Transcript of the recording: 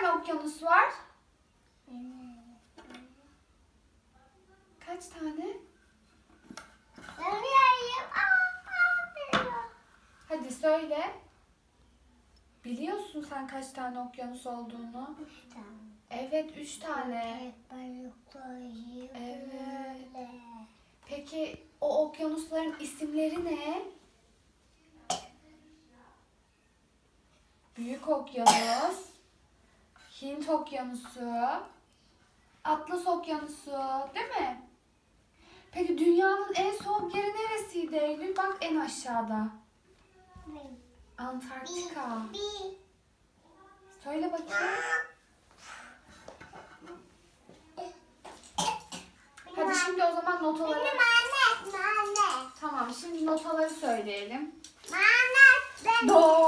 tane okyanus var? Kaç tane? Hadi söyle. Biliyorsun sen kaç tane okyanus olduğunu? Evet, üç tane. Evet. Peki o okyanusların isimleri ne? Büyük Okyanus, Hint Okyanusu, Atlas Okyanusu, değil mi? Peki dünyanın en soğuk yeri neresiydi Eylül? Bak en aşağıda. Antarktika. Söyle bakayım. Hadi şimdi o zaman notaları... Tamam şimdi notaları söyleyelim. Do,